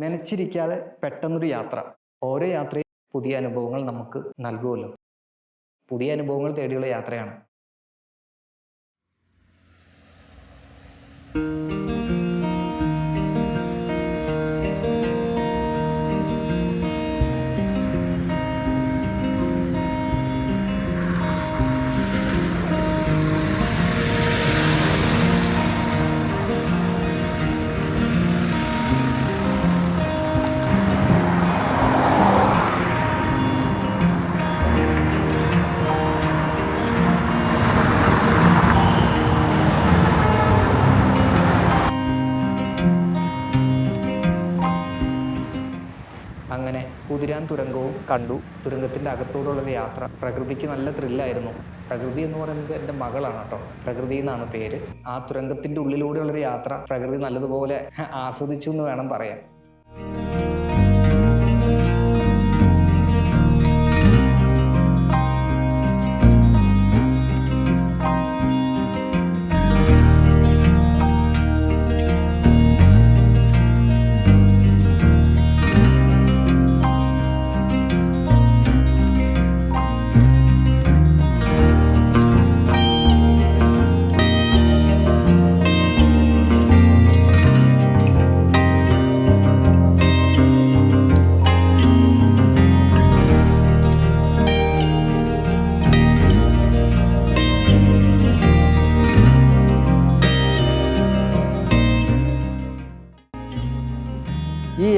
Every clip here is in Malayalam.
നനച്ചിരിക്കാതെ പെട്ടെന്നൊരു യാത്ര. ഓരോ യാത്രയും പുതിയ അനുഭവങ്ങൾ നമുക്ക് നൽകുമല്ലോ. പുതിയ അനുഭവങ്ങൾ തേടിയുള്ള യാത്രയാണ്. കുതിരാൻ തുരങ്കവും കണ്ടു. തുരങ്കത്തിന്റെ അകത്തോടുള്ള യാത്ര. പ്രകൃതിക്ക് നല്ല ത്രില്ലായിരുന്നു പ്രകൃതി എന്ന് പറയുന്നത് എന്റെ മകളാണ് കേട്ടോ. പ്രകൃതി എന്നാണ് പേര്. ആ തുരങ്കത്തിന്റെ ഉള്ളിലൂടെയുള്ളൊരു യാത്ര പ്രകൃതി നല്ലതുപോലെ ആസ്വദിച്ചു എന്ന് വേണം പറയാൻ.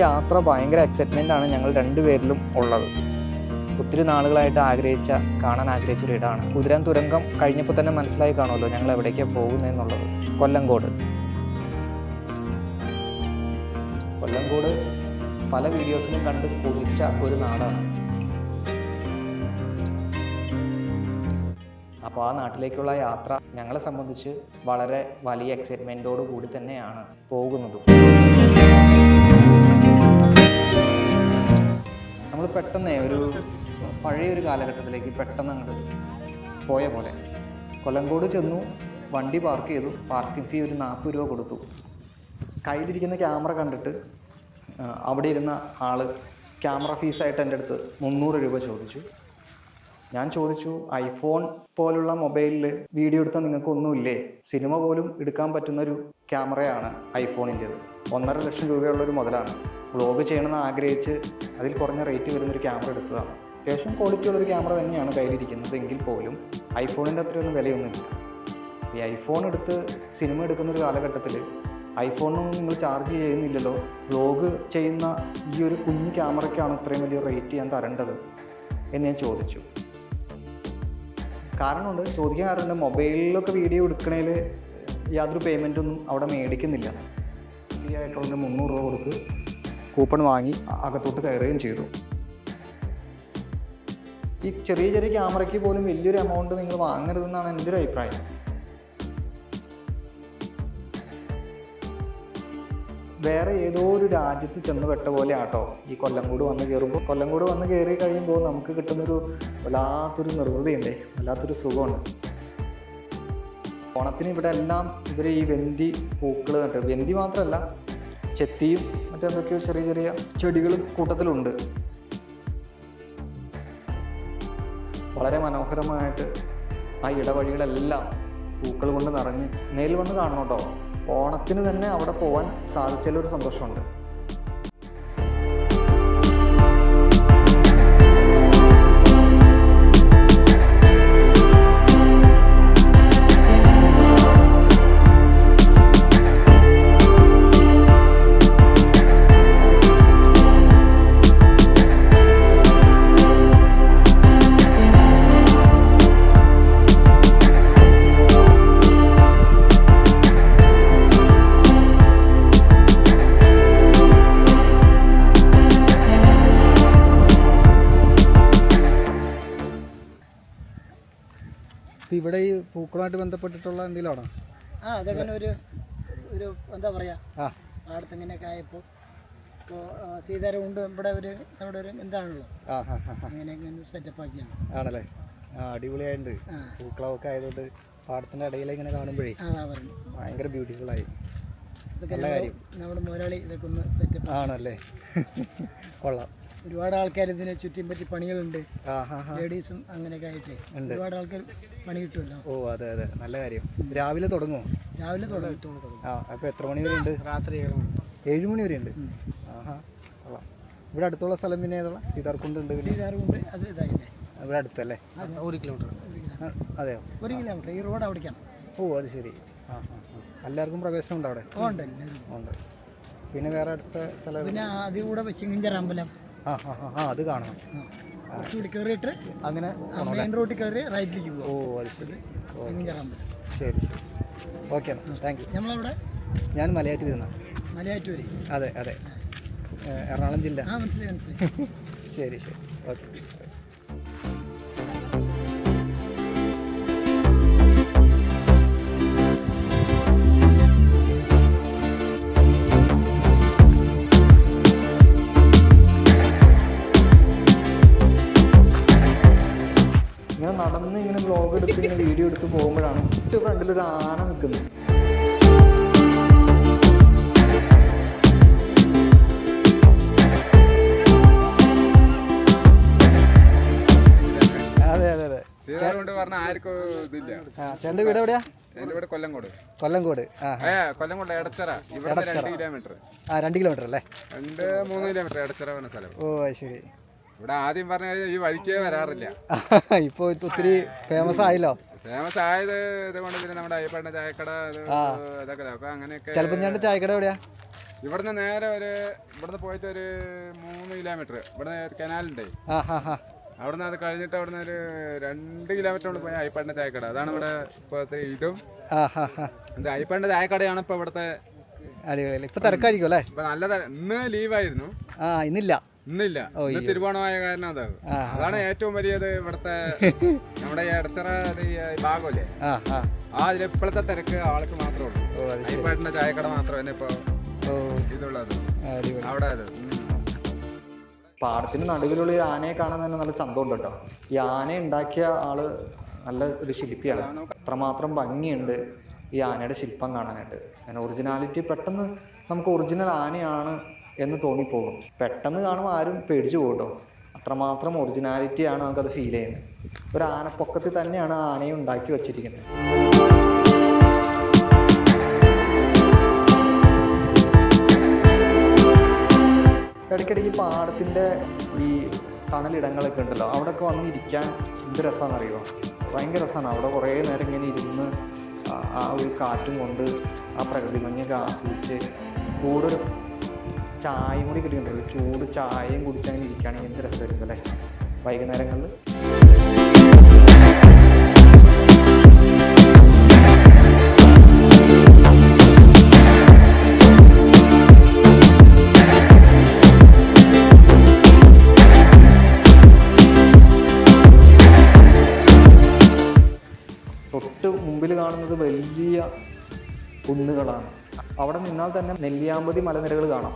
യാത്ര ഭയങ്കര എക്സൈറ്റ്മെന്റ് ആണ് ഞങ്ങൾ രണ്ടുപേരിലും ഉള്ളത്. ഒത്തിരി നാളുകളായിട്ട് ആഗ്രഹിച്ച കാണാൻ ആഗ്രഹിച്ച ഒരു ഇടമാണ് കുതിരാൻ തുരങ്കം കഴിഞ്ഞപ്പോൾ തന്നെ മനസ്സിലായി കാണുമല്ലോ ഞങ്ങൾ എവിടേക്കാണ് പോകുന്നതെന്നുള്ളത് കൊല്ലങ്കോട് കൊല്ലങ്കോട് പല വീഡിയോസിലും കണ്ട് കൊതിച്ച ഒരു നാടാണ്. അപ്പോൾ ആ നാട്ടിലേക്കുള്ള യാത്ര ഞങ്ങളെ സംബന്ധിച്ച് വളരെ വലിയ എക്സൈറ്റ്മെന്റോടു കൂടി തന്നെയാണ് പോകുന്നത്. പഴയ ഒരു കാലഘട്ടത്തിലേക്ക് പെട്ടെന്ന് അങ്ങോട്ട് പോയ പോലെ. കൊല്ലങ്കോട് ചെന്നു വണ്ടി പാർക്ക് ചെയ്തു പാർക്കിംഗ് ഫീ ഒരു നാൽപ്പത് രൂപ കൊടുത്തു. കയ്യിലിരിക്കുന്ന ക്യാമറ കണ്ടിട്ട് അവിടെ ഇരുന്ന ആൾ ക്യാമറ ഫീസായിട്ട് എന്റെ അടുത്ത് മുന്നൂറ് രൂപ ചോദിച്ചു. ഞാൻ ചോദിച്ചു ഐഫോൺ പോലുള്ള മൊബൈലിൽ വീഡിയോ എടുത്താൽ നിങ്ങൾക്കൊന്നുമില്ലേ സിനിമ പോലും എടുക്കാൻ പറ്റുന്ന ഒരു ക്യാമറയാണ് ഐഫോണിന്റേത്. ഒന്നര ലക്ഷം രൂപയുള്ള ഒരു മുതലാണ് വ്ളോഗ് ചെയ്യണമെന്ന് ആഗ്രഹിച്ച് അതിൽ കുറഞ്ഞ റേറ്റ് വരുന്നൊരു ക്യാമറ എടുത്തതാണ്. അത്യാവശ്യം ക്വാളിറ്റി ഉള്ളൊരു ക്യാമറ തന്നെയാണ് കയ്യിലിരിക്കുന്നത്. എങ്കിൽ പോലും ഐഫോണിന്റെ അത്രയൊന്നും വിലയൊന്നുമില്ല. ഈ ഐഫോൺ എടുത്ത് സിനിമ എടുക്കുന്ന ഒരു കാലഘട്ടത്തിൽ ഐഫോണൊന്നും നിങ്ങൾ ചാർജ് ചെയ്യുന്നില്ലല്ലോ. വ്ലോഗ് ചെയ്യുന്ന ഈ ഒരു കുഞ്ഞു ക്യാമറയ്ക്കാണ് ഇത്രയും വലിയ റേറ്റ് ഞാൻ തരേണ്ടത് എന്ന് ഞാൻ ചോദിച്ചു. കാരണമുണ്ട്. ചോദിക്കാൻ കാരണമുണ്ട്. മൊബൈലിലൊക്കെ വീഡിയോ എടുക്കണേൽ യാതൊരു പേയ്മെന്റ് ഒന്നും അവിടെ മേടിക്കുന്നില്ല. ഫ്രീ ആയിട്ടുള്ള മുന്നൂറ് രൂപ കൊടുത്ത് കൂപ്പൺ വാങ്ങി അകത്തോട്ട് കയറുകയും ചെയ്തു. ഈ ചെറിയ ചെറിയ ക്യാമറയ്ക്ക് പോലും വലിയൊരു എമൗണ്ട് നിങ്ങൾ വാങ്ങരുതെന്നാണ് എന്റെ ഒരു അഭിപ്രായം. വേറെ ഏതോ ഒരു രാജ്യത്ത് ചെന്ന് പെട്ട പോലെ ആട്ടോ ഈ കൊല്ലംകൂട് വന്ന് കയറുമ്പോൾ. കൊല്ലംകൂട് വന്ന് കയറി കഴിയുമ്പോൾ നമുക്ക് കിട്ടുന്നൊരു വല്ലാത്തൊരു നിർവൃതിയുണ്ട് വല്ലാത്തൊരു സുഖമുണ്ട്. ഓണത്തിന് ഇവിടെ എല്ലാം ഇവർ ഈ വെന്തി പൂക്കൾ നട്ട് വെന്തി മാത്രമല്ല ചെത്തിയും മറ്റെന്തൊക്കെയോ ചെറിയ ചെറിയ ചെടികളും കൂട്ടത്തിലുണ്ട്. വളരെ മനോഹരമായിട്ട് ആ ഇടവഴികളെല്ലാം പൂക്കൾ കൊണ്ട് നിറഞ്ഞ് നേരിൽ വന്ന് കാണണം കേട്ടോ. ഓണത്തിന് തന്നെ അവിടെ പോകാൻ സാധിച്ചതിലൊരു സന്തോഷമുണ്ട്. ഇവിടെ ഈ പൂക്കളുമായിട്ട് ബന്ധപ്പെട്ടിട്ടുള്ള എന്തെങ്കിലും ആണോ ആ അതങ്ങനെ ഒരു ഒരു എന്താ പറയാ ആ. പാടത്ത് ഇങ്ങനെയൊക്കെ ആയപ്പോൾ ഇപ്പോൾ സീതാരം ഉണ്ട് ഇവിടെ ഒരു നമ്മുടെ ഒരു എന്താണല്ലോ? ആ ഹാ ഹാ അങ്ങനെയൊക്കെ സെറ്റപ്പ് ആക്കിയാണ്. ആണല്ലേ? ആ അടിപൊളിയായിട്ടുണ്ട് പൂക്കളമൊക്കെ ആയതുകൊണ്ട് പാടത്തിന്റെ ഇടയിൽ ഇങ്ങനെ കാണുമ്പോഴേ അതാ പറഞ്ഞു. ഭയങ്കര ആയി. ഇതൊക്കെ നല്ല കാര്യം. നമ്മുടെ മുതലാളി ഇതൊക്കെ ഒന്ന് സെറ്റപ്പ് ആണല്ലേ? കൊള്ളാം. ഒരുപാട് ആൾക്കാർ ഇതിനെ ചുറ്റിയും പറ്റി പണികളുണ്ട്. ലേഡീസും അങ്ങനെയൊക്കെ ആയിട്ടേ ഉണ്ട്. ഒരുപാട് ആൾക്കാർ പണി കിട്ടുമല്ലോ. ഓ അതെ അതെ. നല്ല കാര്യം. രാവിലെ തുടങ്ങുമോ രാവിലെ തുടങ്ങും. ആ അപ്പോൾ എത്ര മണി വരെ ഉണ്ട് രാത്രി ഏഴ് മണി. വരെയുണ്ട്? വരെ ഉണ്ട് ആഹാ കൊള്ളാം. ഇവിടെ അടുത്തുള്ള സ്ഥലം പിന്നെ ഏതുള്ള സീതാർകുണ്ട് ഉണ്ട് സീതാർകുണ്ട് അത് ഇതായില്ലേ? ഇവിടെ അടുത്തല്ലേ? ഒരു കിലോമീറ്റർ. അതെ അതെയോ? ഒരു കിലോമീറ്റർ. ഈ റോഡ് അവിടേക്കാണ്. ഓ അത് ശരി. ആ ആ എല്ലാവർക്കും പ്രവേശനം ഉണ്ട് അവിടെ? ഓ ഉണ്ട് ഉണ്ട്. പിന്നെ വേറെ അടുത്ത സ്ഥലം പിന്നെ അതിൽ കൂടെ ചിങ്ങിഞ്ചർ അമ്പലം ആ ആ ആ, ആ അത് കാണണം. ആ. കുറച്ചുകൂടി കയറിയിട്ട് അങ്ങനെ മെയിൻ റോഡിൽ കയറി റൈറ്റിലേക്ക് ഓ പോകും അത് ശരി. ഓ. ചിങ്ങിഞ്ചർ അമ്പലം ശരി ശരി ഓക്കെ താങ്ക് യു. നമ്മളവിടെ ഞാൻ മലയാറ്റൂർ നിന്നാണ് മലയാറ്റൂര് അതെ അതെ. എറണാകുളം ജില്ല. ആ മനസ്സിലായി മനസ്സിലായി. ശരി ശരി. ഓക്കെ. എടുത്ത് ഇങ്ങനെ വീഡിയോ എടുത്ത് പോകുമ്പോഴാണ് ഒറ്റ ഫ്രണ്ടിൽ ഒരു ആന നിൽക്കുന്നത്. അതെ ചേട്ടന്റെ വീട് എവിടെയാ? കൊല്ലംകോട്. കൊല്ലംകോട്. കൊല്ലംകോട് എടച്ചറ. ഇവിടെ രണ്ട് കിലോമീറ്റർ. ആ രണ്ട് കിലോമീറ്റർ അല്ലേ? രണ്ട് മൂന്ന് കിലോമീറ്റർ എടച്ചറ പറഞ്ഞ സ്ഥലം. ഓ ശരി. ഇവിടെ ആദ്യം പറഞ്ഞ കഴിഞ്ഞാൽ ഈ വഴിക്കേ വരാറില്ല. ഇപ്പൊ ഒത്തിരി ഫേമസ് ആയല്ലോ. ഫേമസ് ആയത് ഇതുകൊണ്ട് പിന്നെ നമ്മുടെ അയ്യപ്പണ്ണ ചായക്കട ഇത് ഇതൊക്കെ അപ്പൊ അങ്ങനെയൊക്കെ ചിലപ്പോൾ ചേട്ടന്റെ ചായക്കട എവിടെയാ? ഇവിടുന്ന് നേരെ ഒരു ഇവിടുന്ന് പോയിട്ട് ഒരു മൂന്ന് കിലോമീറ്റർ ഇവിടുന്ന് കനാലുണ്ടേ അവിടുന്ന് അത് കഴിഞ്ഞിട്ട് അവിടുന്ന് ഒരു രണ്ട് കിലോമീറ്റർ കൊണ്ട് പോയ അയ്യപ്പണ്ണ ചായക്കട. അതാണ് ഇവിടെ ഇപ്പോഴത്തെ ഇതും. ഇത് അയ്യപ്പണ്ണ ചായക്കടയാണ് ഇപ്പൊ ഇവിടുത്തെ ഇപ്പൊ ഇപ്പം തിരക്കായിരിക്കും അല്ലേ? ഇപ്പൊ നല്ല ഇന്ന് ലീവായിരുന്നു ആ ഇന്നില്ല. ഇന്നില്ല. ഇന്ന് തിരുവോണമായ കാരണം അതാണ് അതാണ് ഏറ്റവും വലിയത് ഇവിടുത്തെ നമ്മുടെ ഈ ഇടത്തറ ഭാഗമല്ലേ? ആ അതിൽ ഇപ്പോഴത്തെ തിരക്ക് ആൾക്ക് മാത്രമേ ഉള്ളൂ. ഓ ചായക്കട മാത്രം തന്നെ ഇപ്പൊ ഇതുള്ളത്. അവിടെ അത്. പാടത്തിന് നടുവിലുള്ള ഈ ആനയെ കാണാൻ തന്നെ നല്ല സംഭവം കേട്ടോ. ഈ ആന ഉണ്ടാക്കിയ ആൾ നല്ല ഒരു ശില്പിയാണ്. അത്രമാത്രം ഭംഗിയുണ്ട് ഈ ആനയുടെ ശില്പം കാണാനായിട്ട്. അങ്ങനെ ഒറിജിനാലിറ്റി പെട്ടെന്ന് നമുക്ക് ഒറിജിനൽ ആനയാണ് എന്ന് തോന്നിപ്പോകും. പെട്ടെന്ന് കാണുമ്പോൾ ആരും പേടിച്ചു പോകട്ടോ കേട്ടോ. അത്രമാത്രം ഒറിജിനാലിറ്റിയാണ് നമുക്കത് ഫീൽ ചെയ്യുന്നത്. ഒരു ആനപ്പൊക്കത്തിൽ തന്നെയാണ് ആ ആനയെ ഉണ്ടാക്കി വച്ചിരിക്കുന്നത്. ഇടയ്ക്കിടയ്ക്ക് പാടത്തിന്റെ ഈ തണലിടങ്ങളൊക്കെ ഉണ്ടല്ലോ അവിടെയൊക്കെ വന്നിരിക്കാൻ എന്ത് രസമാണെന്ന് അറിയുമോ ഭയങ്കര രസമാണ് അവിടെ കുറേ നേരം ഇങ്ങനെ ഇരുന്ന് ആ- ഒരു കാറ്റും കൊണ്ട് ആ പ്രകൃതി ഭംഗിയൊക്കെ ആസ്വദിച്ച് കൂടെ ഒരു ചായയും കൂടി കിട്ടിയിട്ടുണ്ടല്ലോ ചൂട് ചായയും കുടിച്ച് അങ്ങനെ ഇരിക്കുകയാണെങ്കിൽ എന്ത് രസമായിരിക്കും അല്ലേ? വൈകുന്നേരങ്ങളിൽ? തൊട്ട് മുമ്പിൽ കാണുന്നത് വലിയ കുന്നുകളാണ്. അവിടെ നിന്നാൽ തന്നെ നെല്ലിയാമ്പതി മലനിരകൾ കാണാം.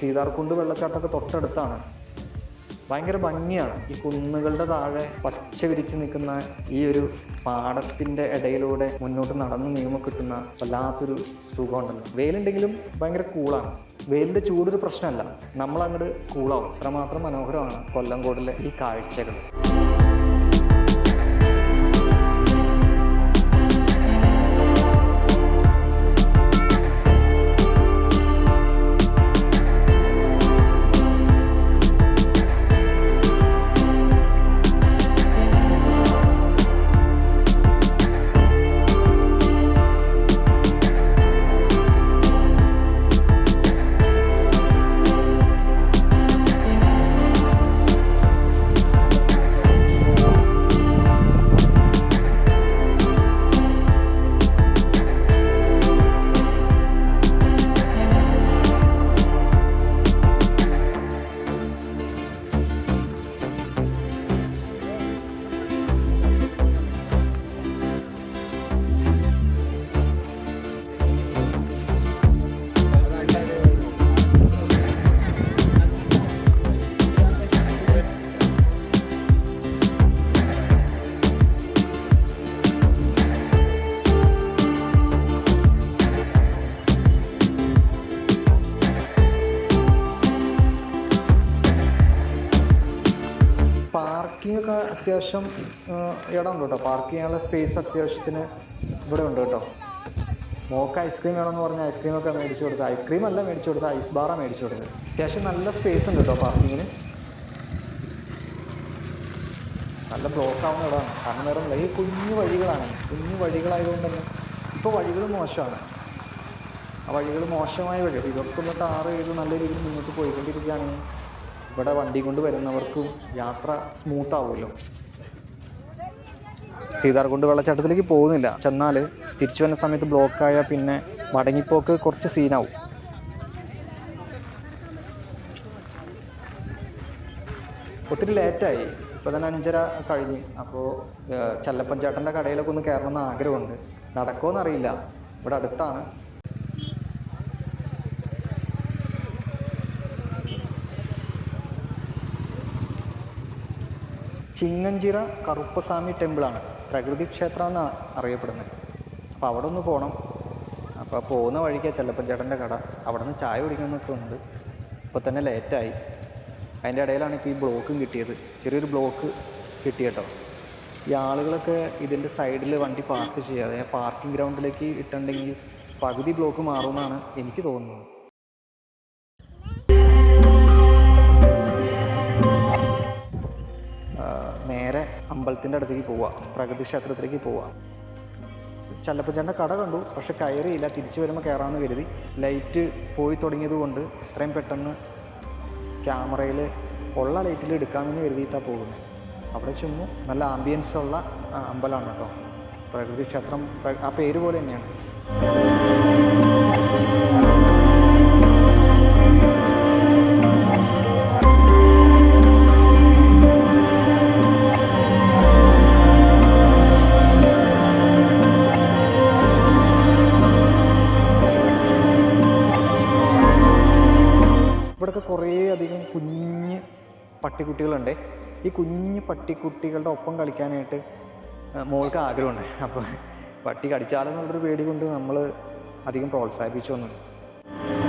സീതാർകുണ്ട് വെള്ളച്ചാട്ടമൊക്കെ തൊട്ടടുത്താണ്. ഭയങ്കര ഭംഗിയാണ്. ഈ കുന്നുകളുടെ താഴെ പച്ച വിരിച്ച് നിൽക്കുന്ന ഈ ഒരു പാടത്തിന്റെ ഇടയിലൂടെ മുന്നോട്ട് നടന്ന് നീങ്ങുമ്പോൾ കിട്ടുന്ന വല്ലാത്തൊരു സുഖമുണ്ടല്ലോ. വെയിലുണ്ടെങ്കിലും ഭയങ്കര കൂളാണ്. വെയിലിന്റെ ചൂടൊരു പ്രശ്നമല്ല. നമ്മളങ്ങോട്ട് കൂളാവും. അത്രമാത്രം മനോഹരമാണ് കൊല്ലംകോടിലെ ഈ കാഴ്ചകൾ. അത്യാവശ്യം ഇടമുണ്ട് കേട്ടോ. പാർക്ക് ചെയ്യാനുള്ള സ്പേസ് അത്യാവശ്യത്തിന് ഇവിടെ ഉണ്ട് കേട്ടോ. മോക്ക് ഐസ്ക്രീം വേണമെന്ന് പറഞ്ഞ ഐസ്ക്രീമൊക്കെ മേടിച്ചു കൊടുത്ത്. ഐസ്ക്രീം അല്ല മേടിച്ചു കൊടുത്ത് ഐസ് ബാറാണ് മേടിച്ചു കൊടുത്തത് അത്യാവശ്യം നല്ല സ്പേസ് ഉണ്ട് കേട്ടോ പാർക്കിങ്ങിന് നല്ല ബ്ലോക്ക് ആവുന്ന ഇടമാണ്. കാരണം വേറെ ഈ കുഞ്ഞു വഴികളാണ്. കുഞ്ഞു വഴികളായതുകൊണ്ട് തന്നെ ഇപ്പോൾ വഴികൾ മോശമാണ്. ആ വഴികൾ മോശമായ വഴി ഇതൊക്കെ ഒന്ന് ടാർ ചെയ്ത് നല്ല രീതിയിൽ മുന്നോട്ട് പോയിക്കൊണ്ടിരിക്കുകയാണെങ്കിൽ ഇവിടെ വണ്ടി കൊണ്ട് വരുന്നവർക്കും യാത്ര സ്മൂത്ത് ആവുമല്ലോ. സീതാർകുണ്ട് വെള്ളച്ചാട്ടത്തിലേക്ക് പോകുന്നില്ല. ചെന്നാൽ തിരിച്ചു വരുന്ന സമയത്ത് ബ്ലോക്കായാൽ പിന്നെ മടങ്ങിപ്പോക്ക് കുറച്ച് സീനാവും ഒത്തിരി ലേറ്റായി ഇപ്പോൾ തന്നെ അഞ്ചര കഴിഞ്ഞ്. അപ്പോൾ ചല്ലപ്പൻ കടയിലൊക്കെ ഒന്ന് കയറണമെന്ന് ആഗ്രഹമുണ്ട്. നടക്കുമോ എന്നറിയില്ല ഇവിടെ അടുത്താണ്. ചിങ്ങഞ്ചിറ കറുപ്പസ്വാമി ടെമ്പിളാണ്. പ്രകൃതി ക്ഷേത്രം എന്നാണ് അറിയപ്പെടുന്നത്. അപ്പോൾ അവിടെ ഒന്ന് പോകണം അപ്പോൾ പോകുന്ന വഴിക്ക് ചെല്ലപ്പൻ ചേട്ടന്റെ കട. അവിടെ നിന്ന് ചായ കുടിക്കണമെന്നൊക്കെ ഉണ്ട്. ഇപ്പോൾ തന്നെ ലേറ്റായി. അതിന്റെ ഇടയിലാണ് ഇപ്പോൾ ഈ ബ്ലോക്കും കിട്ടിയത്. ചെറിയൊരു ബ്ലോക്ക് കിട്ടി കേട്ടോ. ഈ ആളുകളൊക്കെ ഇതിന്റെ സൈഡിൽ വണ്ടി പാർക്ക് ചെയ്യാതെ പാർക്കിംഗ് ഗ്രൗണ്ടിലേക്ക് ഇട്ടുണ്ടെങ്കിൽ പകുതി ബ്ലോക്ക് മാറുമെന്നാണ് എനിക്ക് തോന്നുന്നത്. അമ്പലത്തിന്റെ അടുത്തേക്ക് പോവുക പ്രകൃതി ക്ഷേത്രത്തിലേക്ക് പോവുക ചല്ലപ്പച്ചേട്ടന്റെ കട കണ്ടു പക്ഷെ കയറിയില്ല തിരിച്ചു വരുമ്പോൾ കയറാമെന്ന് കരുതി. ലൈറ്റ് പോയി തുടങ്ങിയത് കൊണ്ട് ഇത്രയും പെട്ടെന്ന് ക്യാമറയിൽ ഉള്ള ലൈറ്റിൽ എടുക്കാമെന്ന് കരുതിയിട്ടാണ് പോകുന്നത് അവിടെ ചെന്നു നല്ല ആംബിയൻസ് ഉള്ള അമ്പലമാണ് കേട്ടോ. പ്രകൃതി ക്ഷേത്രം ആ പേര് പോലെ തന്നെയാണ്. കുറേ അധികം കുഞ്ഞ് പട്ടിക്കുട്ടികളുണ്ട്. ഈ കുഞ്ഞ് പട്ടിക്കുട്ടികളുടെ ഒപ്പം കളിക്കാനായിട്ട് മോൾക്ക് ആഗ്രഹമുണ്ട്. അപ്പോൾ പട്ടി കടിച്ചാലെന്നുള്ളൊരു പേടി കൊണ്ട് നമ്മൾ അധികം പ്രോത്സാഹിപ്പിച്ചു ഇവിടെ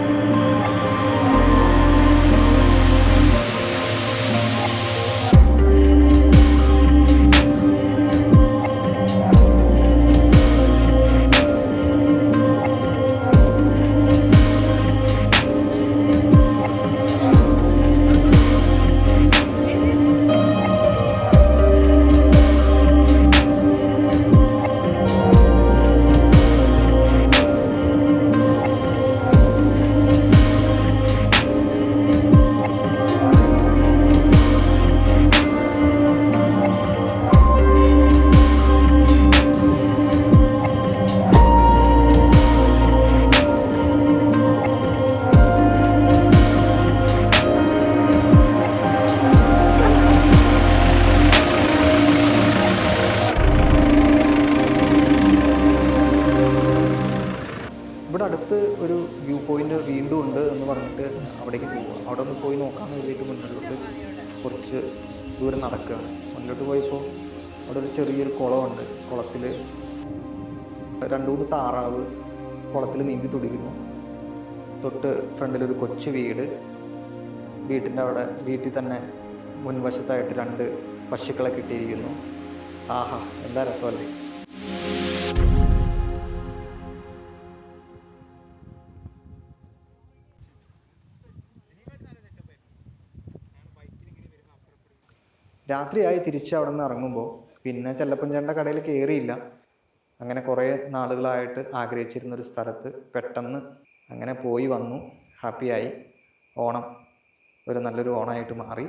അവിടേക്ക് പോവുക അവിടെ ഒന്ന് പോയി നോക്കാമെന്ന് കരുതിയിട്ട് മുന്നിലോട്ട് കുറച്ച് ദൂരം നടക്കുകയാണ് മുന്നോട്ട് പോയപ്പോൾ അവിടെ ഒരു ചെറിയൊരു കുളമുണ്ട്. കുളത്തിൽ രണ്ട് മൂന്ന് താറാവ് കുളത്തിൽ നീന്തി തുടിക്കുന്നു തൊട്ട് ഫ്രണ്ടിലൊരു കൊച്ചു വീട്. വീട്ടിന്റെ അവിടെ വീട്ടിൽ തന്നെ മുൻവശത്തായിട്ട് രണ്ട് പശുക്കളെ കിട്ടിയിരിക്കുന്നു. ആഹാ എന്താ രസമല്ലേ? രാത്രിയായി തിരിച്ച് അവിടെ നിന്ന് ഇറങ്ങുമ്പോൾ പിന്നെ ചെല്ലപ്പഞ്ചേട്ടന്റെ കടയിൽ കയറിയില്ല അങ്ങനെ കുറേ നാളുകളായിട്ട് ആഗ്രഹിച്ചിരുന്ന ഒരു സ്ഥലത്ത് പെട്ടെന്ന് അങ്ങനെ പോയി വന്നു. ഹാപ്പിയായി. ഓണം ഒരു നല്ലൊരു ഓണമായിട്ട് മാറി.